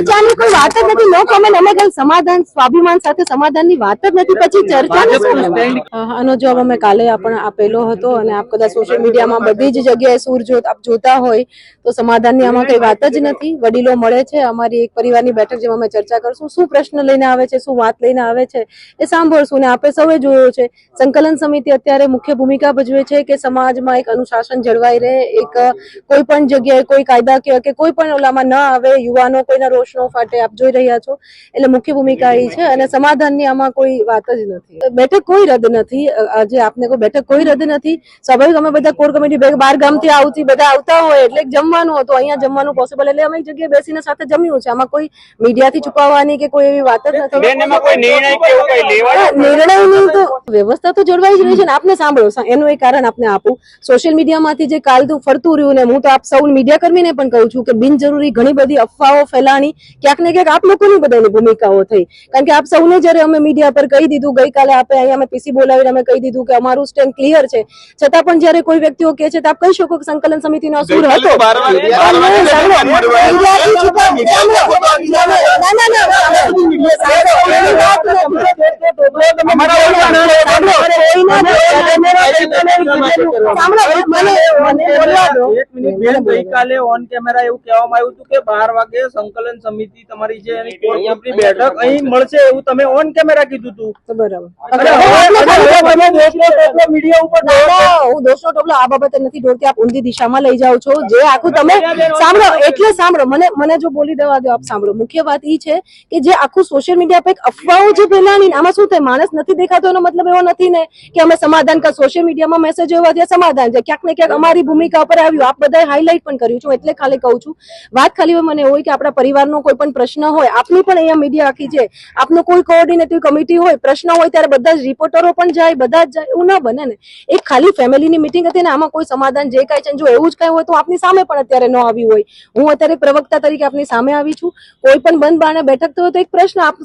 ચર્ચાની કોઈ વાત જ નથી. નો કોમેન્ટ અમે કઈ સમાધાન સ્વાભિમાન સાથે સમાધાનની વાત જ નથી. પછી ચર્ચાની આનો જવાબ અમે કાલે પણ આપેલો હતો અને આપ કદાચ સોશિયલ મીડિયામાં બધી જ જગ્યાએ સુર જો આપ જોતા હોય તો સમાધાનની આમાં કઈ વાત જ નથી. વડીલો મળે છે અમારી એક પરિવારની બેઠક જેમાં અમે ચર્ચા કરશું. શું પ્રશ્ન લઈને આવે છે શું વાત લઈને આવે છે એ સાંભળશું ને આપણે સૌએ જોયો છે. સંકલન સમિતિ અત્યારે મુખ્ય ભૂમિકા ભજવે છે કે સમાજમાં એક અનુશાસન જળવાઈ રહે એક કોઈ પણ જગ્યાએ કોઈ કાયદાકીય કે કોઈ પણ ઓલામાં ન આવે યુવાનો કોઈના રોષ ન ફાટે આપ જોઈ રહ્યા છો. એટલે મુખ્ય ભૂમિકા એ છે અને સમાધાનની આમાં કોઈ વાત જ નથી. બેઠક કોઈ રદ નથી. આજે આપને કોઈ બેઠક કોઈ રદ નથી. સ્વાભાવિક અમે બધા કોર કમિટી બાર ગામથી આવતી બધા આવતા હોય એટલે જમવાનું હતું. અહીંયા જમવાનું પોસિબલ એટલે અમે જગ્યાએ બેસીને સાથે જમ્યું છે. આમાં કોઈ મીડિયાથી છુપાવવાની કે કોઈ એવી વાત જ નથી. નિર્ણય તો વ્યવસ્થા તો જળવાઈ જ રહી છે ને. આપને સાંભળો એનું એક કારણ આપને આપું. સોશિયલ મીડિયામાંથી જે કાલતું ફરતું રહ્યું ને હું તો આપ સૌ મીડિયા કર્મીને પણ કહું છું કે બિનજરૂરી ઘણી બધી અફવાઓ ફેલાણી ક્યાંક ને ક્યાંક આપ લોકોની બધાની ભૂમિકાઓ થઈ. કારણ કે આપ સૌને જ્યારે અમે મીડિયા પર કહી દીધું ગઈકાલે આપણે અહીંયા અમે પીસી બોલાવીને અમે કહી દીધું કે અમારું સ્ટેન્ડ ક્લિયર છે. છતાં પણ જ્યારે કોઈ વ્યક્તિઓ કહે છે તો આપ કહી શકો કે સંકલન સમિતિનો અસુર હતો બાર વાગે- બાર વાગે સાંભળો, મળવા આવ્યા. મીડિયાથી છુપાવ- સાંભળો, ના, ના, ના, સાંભળો. એવી વાત નથી. અમારા ઓળખાણ સાંભળો, કોઈને સાંભળો, મને મને બોલવા દો એક મિનિટ બેન ગઈકાલે ઓન કેમેરા એવું કહેવામાં આવ્યું હતું કે બાર વાગે સંકલન સમિતિ તમારી જે એની કોર ગ્રુપની બેઠક અહીં મળશે એવું તમે ઓન કેમેરા કીધું હતું. હું દોષનો ટોપલો આ બાબતે નથી ઢોળતી. આપ ઊંધી દિશામાં લઈ જાઓ છો. જે આખું તમે સાંભળો એટલે સાંભળો મને મને જો બોલી દેવા દો આપ સાંભળો. મુખ્ય વાત એ છે કે જે આખું સોશિયલ મીડિયા પર એક અફવાઓ જે ફેલાણી આમાં શું થાય? માણસ નથી દેખાતો એનો મતલબ એવો નથી ને કે અમે સમાધાન કા સોશિયલ મીડિયામાં મેસેજ એવા ત્યાં સમાધાન છે, ક્યાંક ને ક્યાંક અમારી ભૂમિકા ઉપર આવ્યું. આપ બધાએ હાઇલાઇટ પણ કર્યું છું, એટલે ખાલી કહું છું. વાત ખાલી મને હોય કે આપણા પરિવારનો કોઈ પણ પ્રશ્ન હોય, આપની પણ અહીંયા મીડિયા આખી છે. આપનો કોઈ કોઓર્ડિનેટિવ કમિટી હોય, પ્રશ્ન હોય ત્યારે બધા જ રિપોર્ટરો પણ જાય, બધા જ જાય, એવું ના બને ને. એક ખાલી ફેમિલીની મિટિંગ હતી ને, આમાં કોઈ સમાધાન જે કાંઈ છે જો એવું જ કાંઈ હોય તો આપની સામે પણ અત્યારે ન આવ્યું હોય. હું અત્યારે પ્રવક્તા તરીકે આપની સામે આવી છું. કોઈ પણ બંધ બારણે બેઠક થયો તો એક પ્રશ્ન આપ